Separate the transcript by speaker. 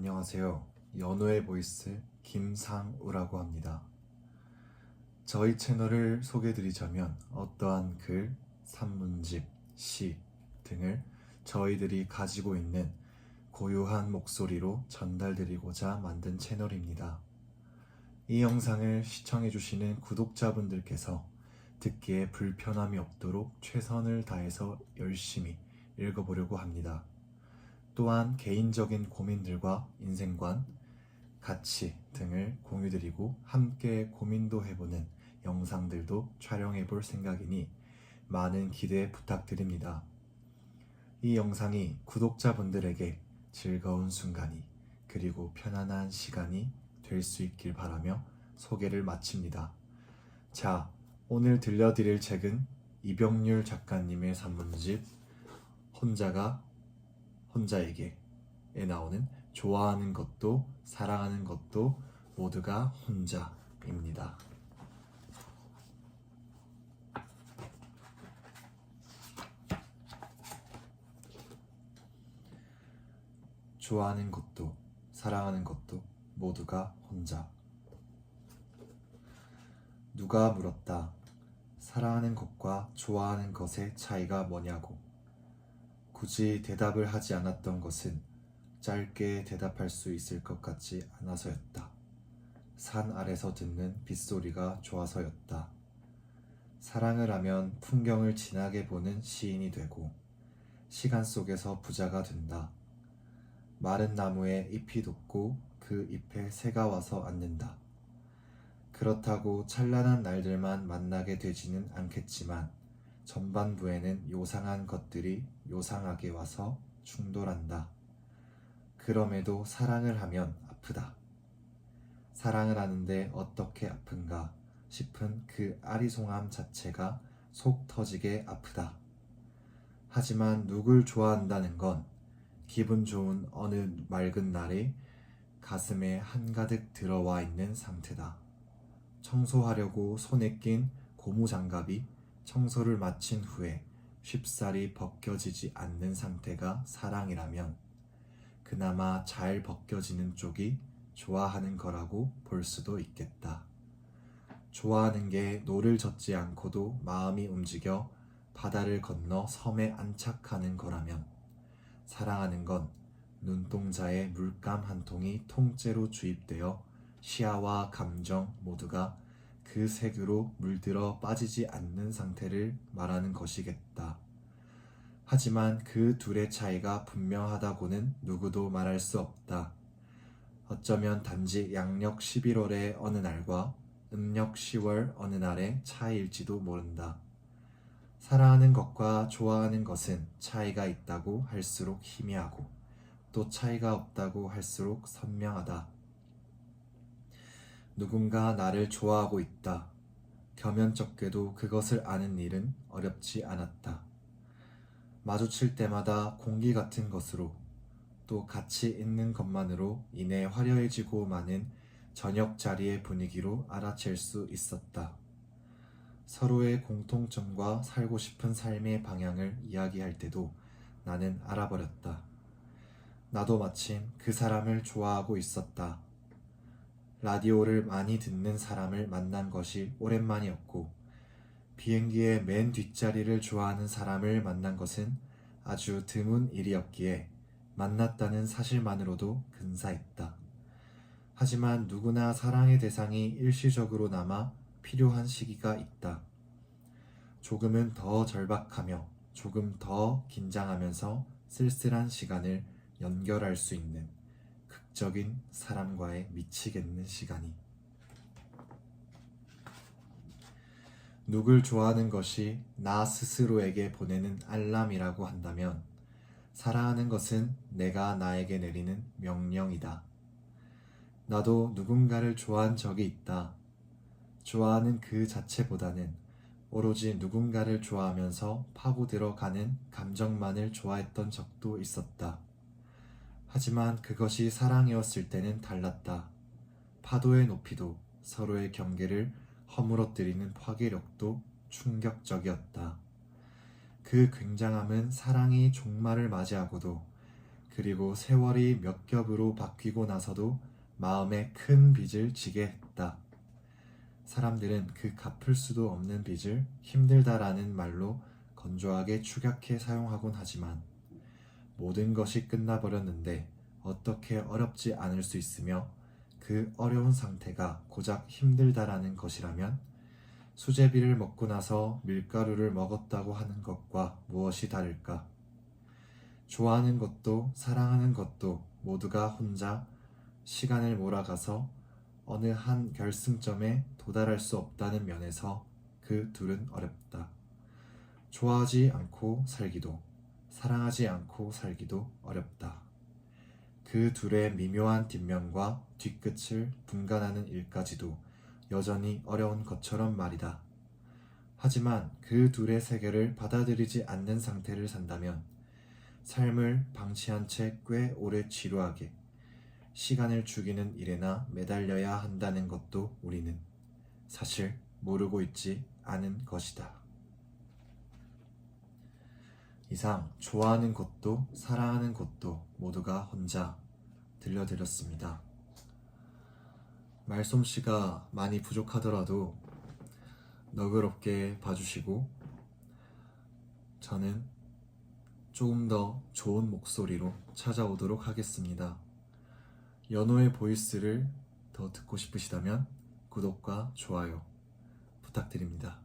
Speaker 1: 안녕하세요. 연우의 보이스 김상우라고 합니다. 저희 채널을 소개드리자면 어떠한 글, 산문집, 시 등을 저희들이 가지고 있는 고유한 목소리로 전달드리고자 만든 채널입니다. 이 영상을 시청해주시는 구독자분들께서 듣기에 불편함이 없도록 최선을 다해서 열심히 읽어보려고 합니다. 또한 개인적인 고민들과 인생관, 가치 등을 공유드리고 함께 고민도 해보는 영상들도 촬영해 볼 생각이니 많은 기대 부탁드립니다. 이 영상이 구독자분들에게 즐거운 순간이 그리고 편안한 시간이 될 수 있길 바라며 소개를 마칩니다. 자, 오늘 들려드릴 책은 이병률 작가님의 산문집 혼자가 혼자에게 에 나오는 좋아하는 것도 사랑하는 것도 모두가 혼자입니다. 좋아하는 것도 사랑하는 것도 모두가 혼자. 누가 물었다. 사랑하는 것과 좋아하는 것의 차이가 뭐냐고. 굳이 대답을 하지 않았던 것은 짧게 대답할 수 있을 것 같지 않아서였다. 산 아래서 듣는 빗소리가 좋아서였다. 사랑을 하면 풍경을 진하게 보는 시인이 되고 시간 속에서 부자가 된다. 마른 나무에 잎이 돋고 그 잎에 새가 와서 앉는다. 그렇다고 찬란한 날들만 만나게 되지는 않겠지만 전반부에는 요상한 것들이 요상하게 와서 충돌한다. 그럼에도 사랑을 하면 아프다. 사랑을 하는데 어떻게 아픈가 싶은 그 아리송함 자체가 속 터지게 아프다. 하지만 누굴 좋아한다는 건 기분 좋은 어느 맑은 날에 가슴에 한가득 들어와 있는 상태다. 청소하려고 손에 낀 고무장갑이 청소를 마친 후에 쉽사리 벗겨지지 않는 상태가 사랑이라면 그나마 잘 벗겨지는 쪽이 좋아하는 거라고 볼 수도 있겠다. 좋아하는 게 노를 젓지 않고도 마음이 움직여 바다를 건너 섬에 안착하는 거라면 사랑하는 건 눈동자에 물감 한 통이 통째로 주입되어 시야와 감정 모두가 그 색으로 물들어 빠지지 않는 상태를 말하는 것이겠다. 하지만 그 둘의 차이가 분명하다고는 누구도 말할 수 없다. 어쩌면 단지 양력 11월의 어느 날과 음력 10월 어느 날의 차이일지도 모른다. 사랑하는 것과 좋아하는 것은 차이가 있다고 할수록 희미하고 또 차이가 없다고 할수록 선명하다. 누군가 나를 좋아하고 있다. 겸연쩍게도 그것을 아는 일은 어렵지 않았다. 마주칠 때마다 공기 같은 것으로 또 같이 있는 것만으로 인해 화려해지고 많은 저녁 자리의 분위기로 알아챌 수 있었다. 서로의 공통점과 살고 싶은 삶의 방향을 이야기할 때도 나는 알아버렸다. 나도 마침 그 사람을 좋아하고 있었다. 라디오를 많이 듣는 사람을 만난 것이 오랜만이었고, 비행기의 맨 뒷자리를 좋아하는 사람을 만난 것은 아주 드문 일이었기에 만났다는 사실만으로도 근사했다. 하지만 누구나 사랑의 대상이 일시적으로 남아 필요한 시기가 있다. 조금은 더 절박하며 조금 더 긴장하면서 쓸쓸한 시간을 연결할 수 있는 극 적인 사람과의 미치겠는 시간이 누굴 좋아하는 것이 나 스스로에게 보내는 알람이라고 한다면 사랑하는 것은 내가 나에게 내리는 명령이다. 나도 누군가를 좋아한 적이 있다. 좋아하는 그 자체보다는 오로지 누군가를 좋아하면서 파고들어가는 감정만을 좋아했던 적도 있었다. 하지만 그것이 사랑이었을 때는 달랐다. 파도의 높이도 서로의 경계를 허물어뜨리는 파괴력도 충격적이었다. 그 굉장함은 사랑이 종말을 맞이하고도 그리고 세월이 몇 겹으로 바뀌고 나서도 마음에 큰 빚을 지게 했다. 사람들은 그 갚을 수도 없는 빚을 힘들다라는 말로 건조하게 축약해 사용하곤 하지만 모든 것이 끝나버렸는데 어떻게 어렵지 않을 수 있으며 그 어려운 상태가 고작 힘들다라는 것이라면 수제비를 먹고 나서 밀가루를 먹었다고 하는 것과 무엇이 다를까? 좋아하는 것도 사랑하는 것도 모두가 혼자 시간을 몰아가서 어느 한 결승점에 도달할 수 없다는 면에서 그 둘은 어렵다. 좋아하지 않고 살기도, 사랑하지 않고 살기도 어렵다. 그 둘의 미묘한 뒷면과 뒤끝을 분간하는 일까지도 여전히 어려운 것처럼 말이다. 하지만 그 둘의 세계를 받아들이지 않는 상태를 산다면 삶을 방치한 채 꽤 오래 지루하게 시간을 죽이는 일에나 매달려야 한다는 것도 우리는 사실 모르고 있지 않은 것이다. 이상 좋아하는 것도 사랑하는 것도 모두가 혼자 들려드렸습니다. 말솜씨가 많이 부족하더라도 너그럽게 봐주시고 저는 조금 더 좋은 목소리로 찾아오도록 하겠습니다. 연호의 보이스를 더 듣고 싶으시다면 구독과 좋아요 부탁드립니다.